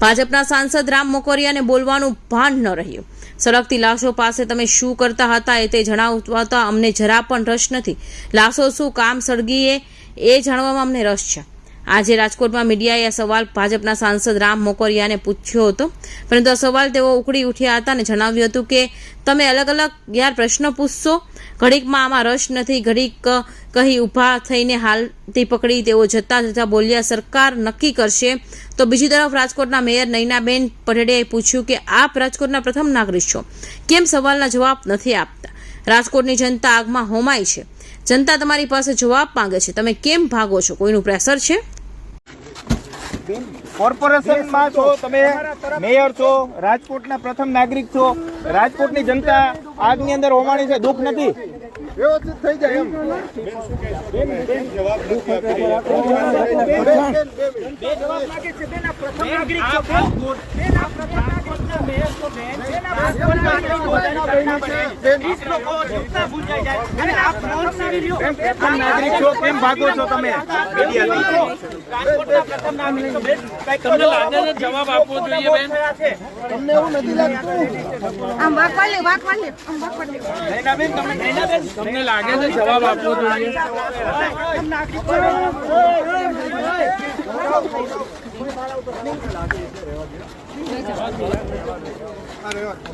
ભાજપના સાંસદ રામ મોકરિયાને બોલવાનું ભાન ન રહ્યું. સળગતી લાશો પાસે તમે શું કરતા હતા એ તે જણાવતા અમને જરા પણ રસ નથી. લાશો શું કામ સળગીએ એ જાણવામાં અમને રસ છે. આજે રાજકોટમાં મીડિયાએ આ સવાલ ભાજપના સાંસદ રામ મોકરિયાને પૂછ્યો હતો. પરંતુ આ સવાલ તેઓ ઉકળી ઉઠ્યા હતા અને જણાવ્યું હતું કે, તમે અલગ અલગ યાર પ્રશ્નો પૂછશો. ઘડીકમાં આમાં રસ નથી. ઘડીક કહી ઊભા થઈને હાલતી પકડી તેઓ જતા જતા બોલ્યા, સરકાર નક્કી કરશે. તો બીજી તરફ રાજકોટના મેયર નૈનાબેન પટેડિયાએ પૂછ્યું કે, આપ રાજકોટના પ્રથમ નાગરિક છો. કેમ સવાલના જવાબ નથી આપતા? રાજકોટની જનતા આગમાં હોમાય છે. જનતા તમારી પાસે જવાબ માંગે છે. તમે કેમ ભાગો છો? કોઈનું પ્રેશર છે? કોર્પોરેશનમાં છો તમે મેયર છો રાજકોટના પ્રથમ નાગરિક છો. રાજકોટની જનતા આગની અંદર હોમાણી છે દુઃખ નથી. વ્યવસ્થિત થઈ જાય એમ. પ્રથમ નાગરિક છો કેમ ભાગો છો તમે તમને જવાબ આપવો જોઈએ બેન તમને એવું નથી લાગતું આમ વાંકવા લે આમ વાંકવા તમને લાગે છે જવાબ આપવો જોઈએ రేవంత్.